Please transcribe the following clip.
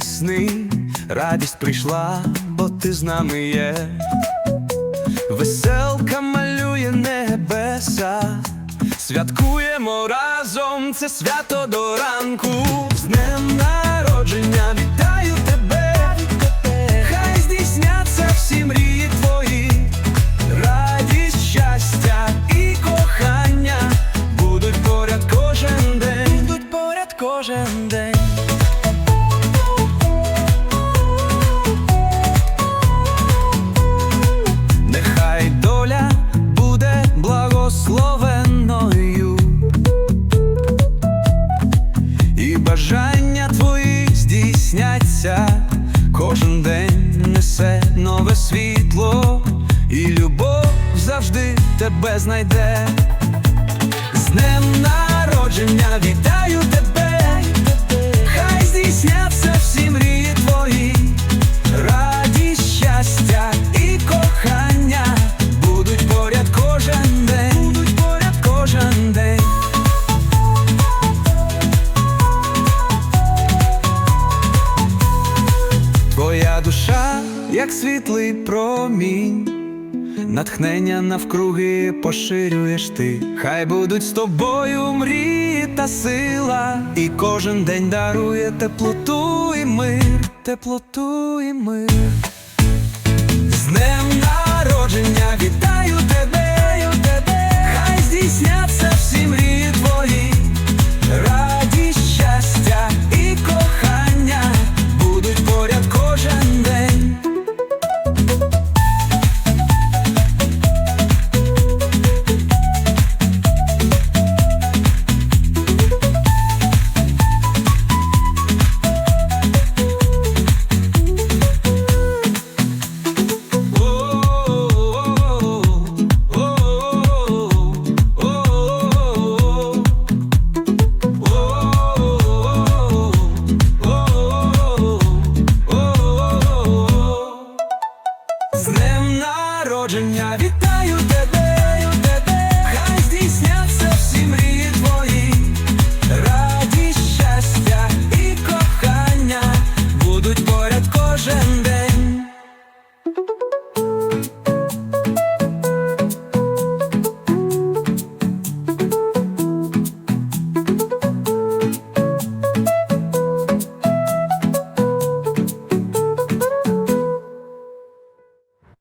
ясний, радість прийшла, бо ти з нами є. Веселка малює небеса, святкуємо разом це свято до ранку. З днем народження несе нове світло, і любов завжди тебе знайде. З днем народження вітаю тебе, хай здійсняться всі мрії твої, радість, щастя і кохання будуть поряд кожен день, будуть поряд кожен день. Твоя душа, як світлий промінь, натхнення навкруги поширюєш ти. Хай будуть з тобою мрії та сила, і кожен день дарує теплоту і мир, теплоту і мир. Virginia Vita.